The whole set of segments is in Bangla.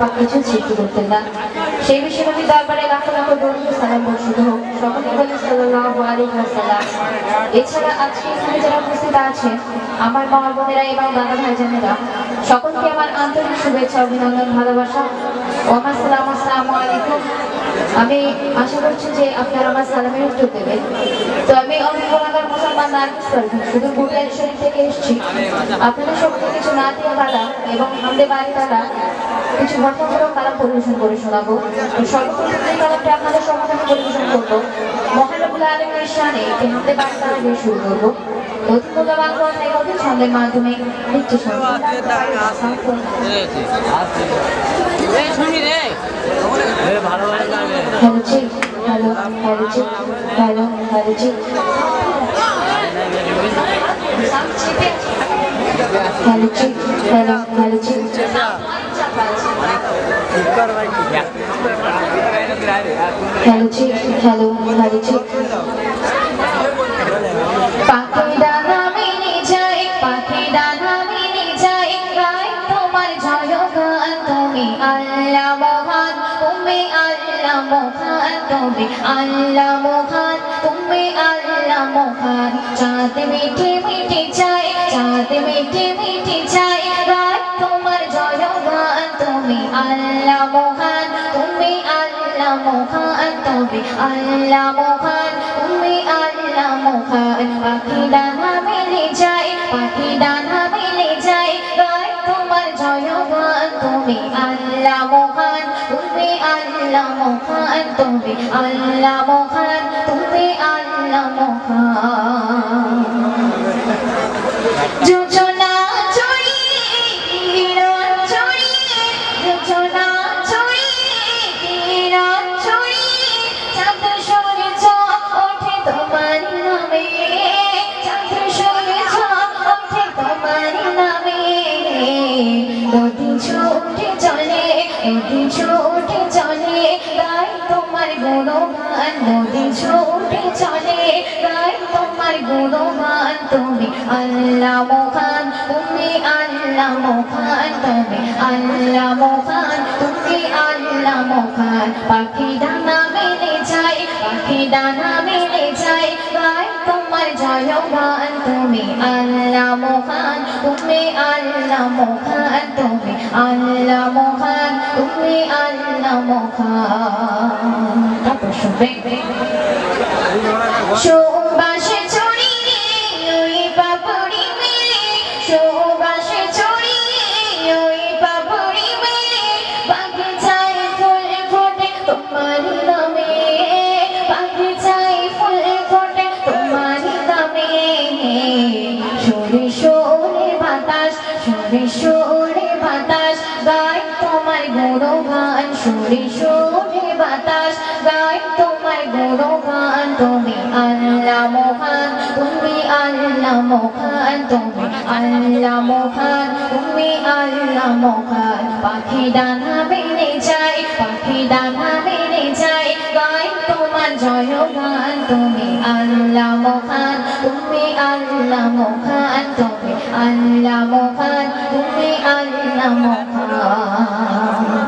পাক কিছু সৃষ্টি করতেন না। সেই বিশ্বনবী দরবারে লাখো লাখো দরুদ সালাম বর্ষিত হোক। সকলে সাল্লাল্লাহু আলাইহি এছাড়া আজকে এখানে যারা উপস্থিত আছে আমার মা বোনেরা এবং দাদা ভাইজানেরা, সকলকে আমার আন্তরিক শুভেচ্ছা, অভিনন্দন, ভালোবাসা। ও আমার সালাম, আসসালামু আলাইকুম। আমি আশা করছি যে আপনারা আমার সালামের উত্তর দেবেন। তো আমি অনেক মুসলমান পারভিন শুধু বুটিয়াল শরীফ থেকে এসেছি। আপনাদের সকলকে কিছু নাতিয়া গালা এবং হামদে বাড়ি গালা কিছু ঘটনামূলক কালাম পরিবেশন করে শোনাবো তো সর্বপ্রথম যে কালামটি আপনাদের সম্মুখে পরিবেশন করব মহানবুল আলমের শানে একটি হামদে গালা দিয়ে শুরু করব ছন্দের মাধ্যমে নৃত্য hello hello hello hello hello hello যায় যায় তুমি আল্লাহ মহান তুমি আল্লাহ তুমি আল্লাহ মহান তুমি আল্লাহ মহান চাঁদ মিঠে মিঠে চাই চাঁদ মিঠে মিঠে চাই আল্লাহ মহান তুমি আল্লাহ মহান তুমি আল্লাহ মহান নদী ছুটে চলে গাই তোমার গুণগান তুমি আল্লাহ মহান, তুমি আল্লাহ মহান, তুমি আল্লাহ মহান, তুমি আল্লাহ মহান। পাখি ডানা মেলে যায় পাখি ডানা মেলে যায় তোমার জয়গান তুমি আল্লাহ মহান, তুমি আল্লাহ মহান, তুমি আল্লাহ মহান, তুমি আল্লাহ মহান। তারপর শুনবে। সুবাসে সরে সরে বাতাস গায় তোমার গুণগান তুমি আল্লাহ মহান, তুমি আল্লাহ মহান, তুমি আল্লাহ মহান, তুমি আল্লাহ মহান। পাখি ডানা বেড়ে যায়, পাখি ডানা বেড়ে যায় গায় তোমার জয়গান, তুমি আল্লাহ মহান, তুমি আল্লাহ মহান, তুমি আল্লাহ মহান, তুমি আল্লাহ মহান।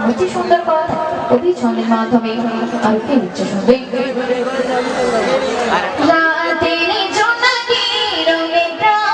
অতি সুন্দর কথা অতি ছন্দের মাধ্যমে আর কি উচ্চ শুনবে জোনাকি রঙে প্রাণ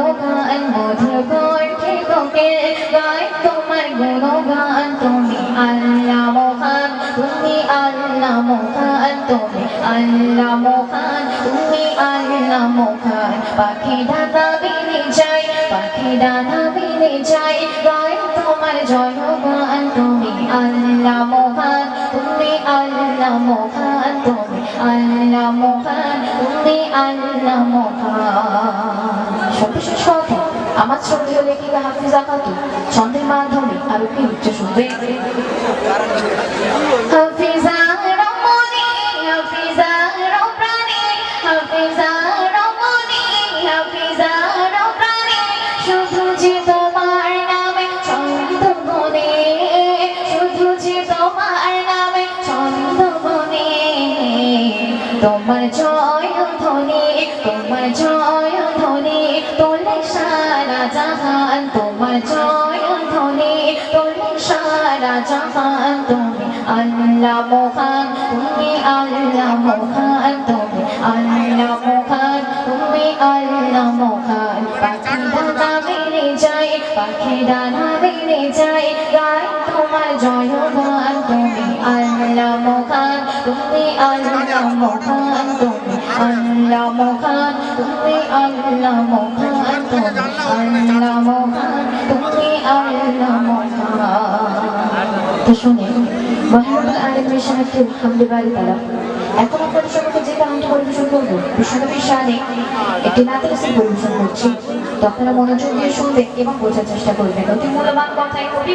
গুণগান গুণগান তুমি আল্লাহ মহান পাখি ডানা বেড়ে চাই পাখি ডানা বেড়ে যায় গায় তোমার জয়গান তুমি আল্লাহ মহান, তুমি আল্লাহ মহান, তুমি আল্লাহ মহান, তুমি আল্লাহ মহান। সবশেষ সাথে আমার ছবি লেখিকা হাফিজা খাতুন ছন্দের মাধ্যমে, আরও কি উচ্চ শুনবে তোমার জয় ধ্বনি তোমার জয় ধ্বনি তোলে সারা জাহান, তোমার জয় ধ্বনি তোলে সারা জাহান, তুমি আল্লাহ মহান, তুমি আল্লাহ মহান, তুমি আল্লাহ মহান, তুমি আল্লাহ মহান। পাখি ডানা বেড়ে যায় পাখি ডানা বেড়ে যায় গায় তোমার জয় গান তুমি আল্লাহ মহান তুমি আল্লাহ মহান তুমি আল্লাহ মহান তুমি শুনে মহানুল আলমের সাহায্যে হামদে বাড়ি তারা এখন আপনাদের সম্মুখে যে গানটি একটি নাতের মনোযোগ দিয়ে শুনবেন এবং বোঝার চেষ্টা করবেন অতি মূল্যবান কথায় কবি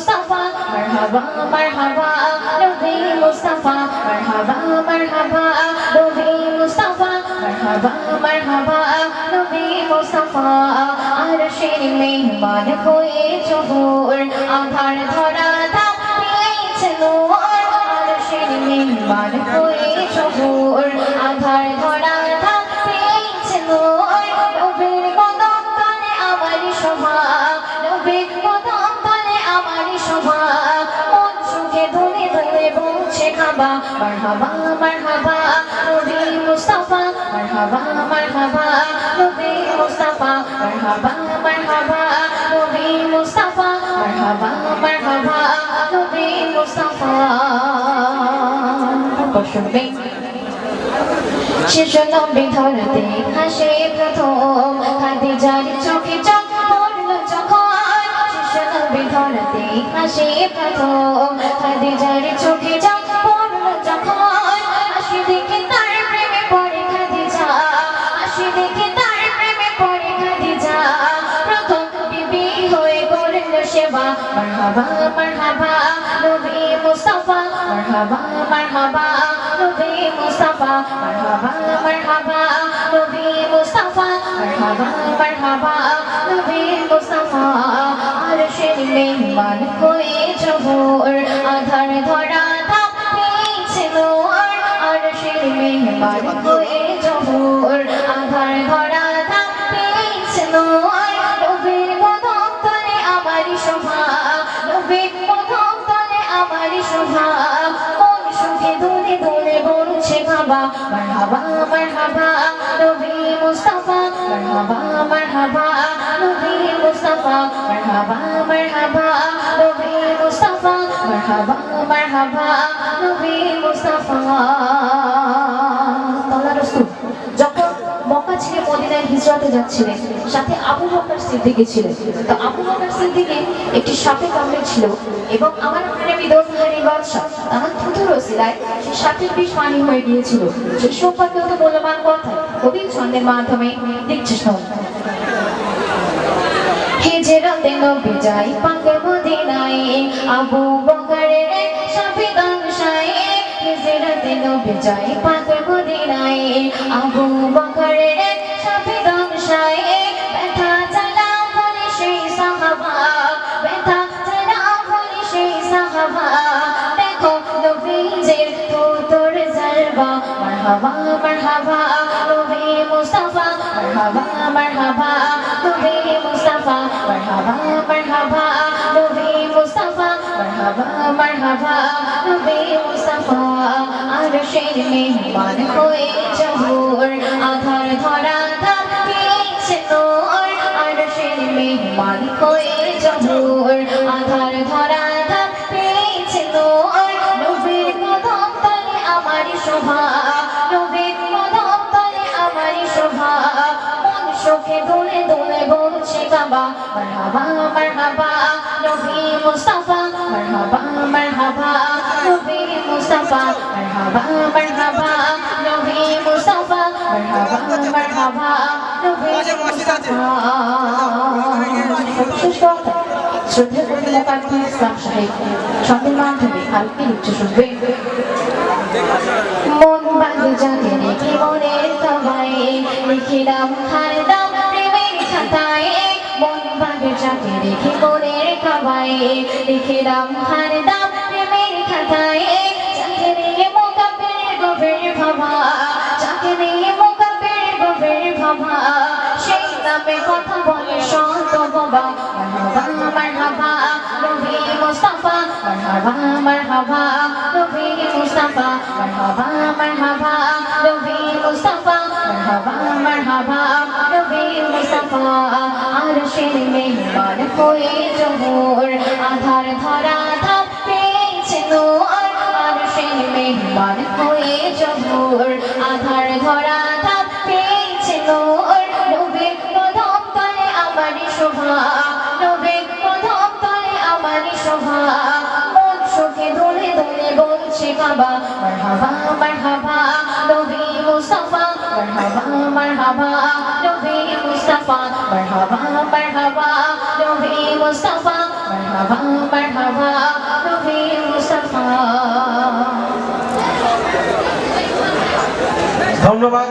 Mustafa Marhaba marhaba Nabi Mustafa Marhaba marhaba Nabi Mustafa Marhaba marhaba Nabi Mustafa. Arşin mehman koyu çuhur Antar tarata bir nur Arşin mehman koyu çuhur Antar tarata মারহাবা মারহাবা, নবী মুস্তাফা। মারহাবা মারহাবা, নবী মুস্তাফা। মারহাবা মারহাবা, নবী মুস্তাফা। মারহাবা মারহাবা, নবী মুস্তাফা। শুনবে। শিশু নবী ধরতে হাসে প্রথম। খাদিজার চোখে চোখ পড়ল যখন। শিশু নবী ধরতে হাসে প্রথম। খাদিজার চোখে চোখ সেবা মারহাবা মারহাবা, নবী মুস্তাফা। মারহাবা মারহাবা, নবী মুস্তাফা। মারহাবা মারহাবা, নবী মুস্তাফা। মারহাবা মারহাবা, নবী মুস্তাফা। আরশের মেহমান হয়ে জোহর, আধার ধরা থাকতেছিল আরশের মেহমান হয়ে বাবা মারহাবা মারহাবা, নবী মুস্তাফা, মারহাবা মারহাবা, নবী মুস্তাফা, মারহাবা মারহাবা, নবী মুস্তাফা, মারহাবা মারহাবা, নবী মুস্তাফা। তাআলা রাসূল মদিনায় হিজরতে যাচ্ছিলেন। সাথে আবু বকর সিদ্দিকী ছিলেন। তো আবু বকর সিদ্দিকী একটি সাপে কামড়ে ছিল এবং আমার প্রেমী দোস্তারি বাদশা আমার থুথুর ওসিলায় সেই সাপের বিষ পানি হয়ে গিয়েছিল। সেই সম্পর্কে তো মূল্যবান কথা কবি ছন্দের মাধ্যমে দেখছে শোন হিজরতে নবী যাই পাকে মদিনায়, আবু বকরের সাপে দংশায় হিজরতে নবী যাই পাকে মদিনায়, আবু বকরের মারহাবা মারহাবা নবী মুস্তাফা মারহাবা মারহাবা নবী মুস্তাফা মারহাবা মারহাবা নবী মুস্তাফা মারহাবা মারহাবা নবী মুস্তাফা আরশের মেহমান হয়ে জহুর, আধার ধরা থাকতেছে তোর। আরশের মেহমান হয়ে জহুর, আধার ধরা দোলে দোলে বলছে বাবা মারহাবা মারহাবা নবী মুস্তাফা মারহাবা মারহাবা নবী মুস্তাফা মারহাবা মারহাবা নবী মুস্তাফা মারহাবা মারহাবা নবী মুস্তাফা। শ্রদ্ধা ইসলাম সাহেব সঙ্গের মাধ্যমে আরেকটি উচ্চ শুনবে? মন বাঁধে জানে রেখে মনের সবাই লিখিলাম খার রেখে মনের সবাই লিখিলাম খার দাম প্রেমের খাতায় নিয়ে মোকাবের গভীর ভাবা নিয়ে মোকাবের গভীর ভাবা, সেই নামে কথা বলে সন্ত বাবা মারহাবা নবী মুস্তাফা, মারহাবা মারহাবা মুস্তাফা মুস্তাফা নবী হয়ে জোহর আধার ধরা ধাপ পেয়েছে নূর আরশের মেহমান হয়ে জোহর আধার ধরা ধাপ পেয়েছে নূর নবীর প্রথম তলে শোভা নবীর প্রথম তলে শোভা মন সুখে দোলে দোলে বলছে বাবা মারহাবা নবী মুস্তাফা মারহাবা মারহাবা Mustafa. মুস্তাফা মারহাবা মারহাবা Mustafa. মুস্তাফা মারহাবা মারহাবা Mustafa. ধন্যবাদ।